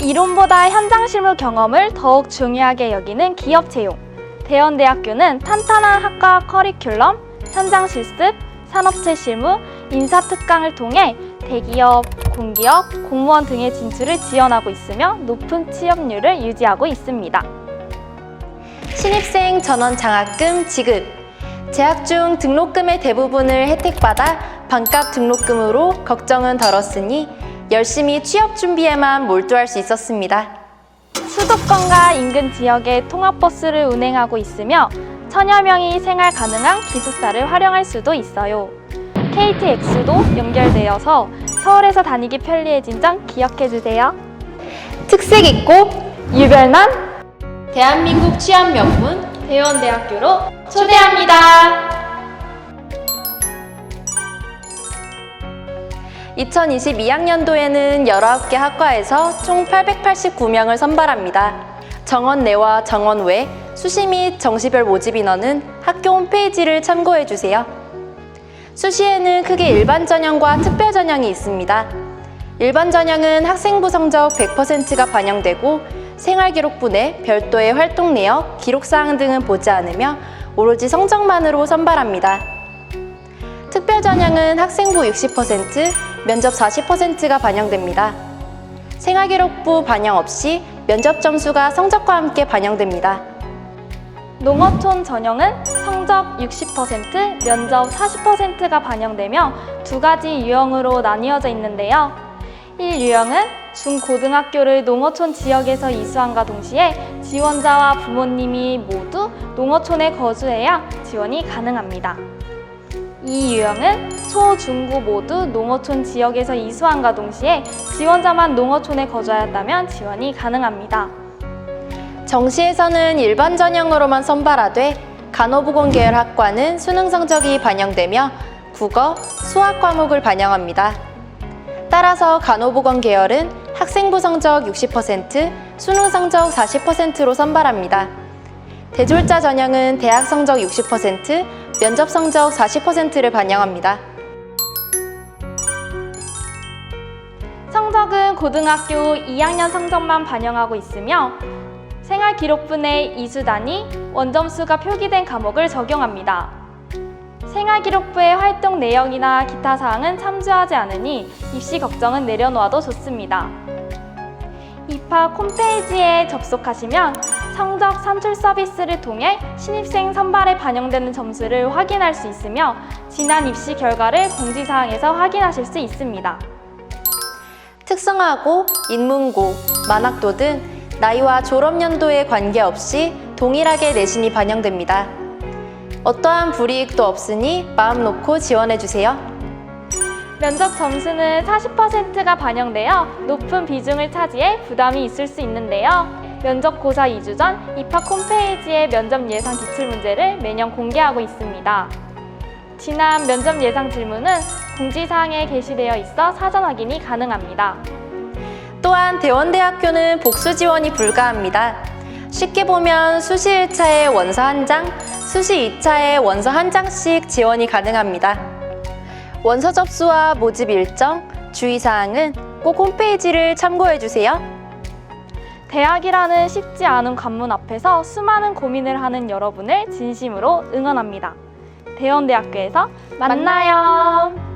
이론보다 현장 실무 경험을 더욱 중요하게 여기는 기업 채용. 대연대학교는 탄탄한 학과 커리큘럼, 현장 실습, 산업체 실무, 인사 특강을 통해 대기업, 공기업, 공무원 등의 진출을 지원하고 있으며 높은 취업률을 유지하고 있습니다. 신입생 전원 장학금 지급. 재학 중 등록금의 대부분을 혜택받아 반값 등록금으로 걱정은 덜었으니 열심히 취업 준비에만 몰두할 수 있었습니다. 수도권과 인근 지역에 통합버스를 운행하고 있으며 천여 명이 생활 가능한 기숙사를 활용할 수도 있어요. KTX도 연결되어서 서울에서 다니기 편리해진 점 기억해 주세요. 특색 있고 유별난 대한민국 취업 명문 대원대학교로 초대합니다. 2022학년도에는 19개 학과에서 총 889명을 선발합니다. 정원 내와 정원 외 수시 및 정시별 모집 인원은 학교 홈페이지를 참고해 주세요. 수시에는 크게 일반 전형과 특별 전형이 있습니다. 일반 전형은 학생부 성적 100%가 반영되고 생활기록부 내 별도의 활동 내역, 기록사항 등은 보지 않으며 오로지 성적만으로 선발합니다. 특별 전형은 학생부 60%, 면접 40%가 반영됩니다. 생활기록부 반영 없이 면접 점수가 성적과 함께 반영됩니다. 농어촌 전형은 성적 60%, 면접 40%가 반영되며 두 가지 유형으로 나뉘어져 있는데요. 1유형은 중고등학교를 농어촌 지역에서 이수함과 동시에 지원자와 부모님이 모두 농어촌에 거주해야 지원이 가능합니다. 2유형은 초, 중 고 모두 농어촌 지역에서 이수함과 동시에 지원자만 농어촌에 거주하였다면 지원이 가능합니다. 정시에서는 일반 전형으로만 선발하되 간호보건 계열 학과는 수능 성적이 반영되며 국어, 수학 과목을 반영합니다. 따라서 간호보건 계열은 학생부 성적 60%, 수능 성적 40%로 선발합니다. 대졸자 전형은 대학 성적 60%, 면접 성적 40%를 반영합니다. 성적은 고등학교 2학년 성적만 반영하고 있으며 생활기록분의 이수 단위, 원점수가 표기된 과목을 적용합니다. 생활기록부의 활동 내역이나 기타 사항은 참조하지 않으니 입시 걱정은 내려놓아도 좋습니다. 입학 홈페이지에 접속하시면 성적 산출 서비스를 통해 신입생 선발에 반영되는 점수를 확인할 수 있으며 지난 입시 결과를 공지사항에서 확인하실 수 있습니다. 특성화고, 인문고, 만학도 등 나이와 졸업연도에 관계없이 동일하게 내신이 반영됩니다. 어떠한 불이익도 없으니 마음 놓고 지원해주세요. 면접 점수는 40%가 반영되어 높은 비중을 차지해 부담이 있을 수 있는데요. 면접 고사 2주 전 입학 홈페이지에 면접 예상 기출 문제를 매년 공개하고 있습니다. 지난 면접 예상 질문은 공지사항에 게시되어 있어 사전 확인이 가능합니다. 또한 대원대학교는 복수 지원이 불가합니다. 쉽게 보면 수시 1차에 원서 한 장, 수시 2차에 원서 한 장씩 지원이 가능합니다. 원서 접수와 모집 일정, 주의사항은 꼭 홈페이지를 참고해주세요. 대학이라는 쉽지 않은 관문 앞에서 수많은 고민을 하는 여러분을 진심으로 응원합니다. 대원대학교에서 만나요.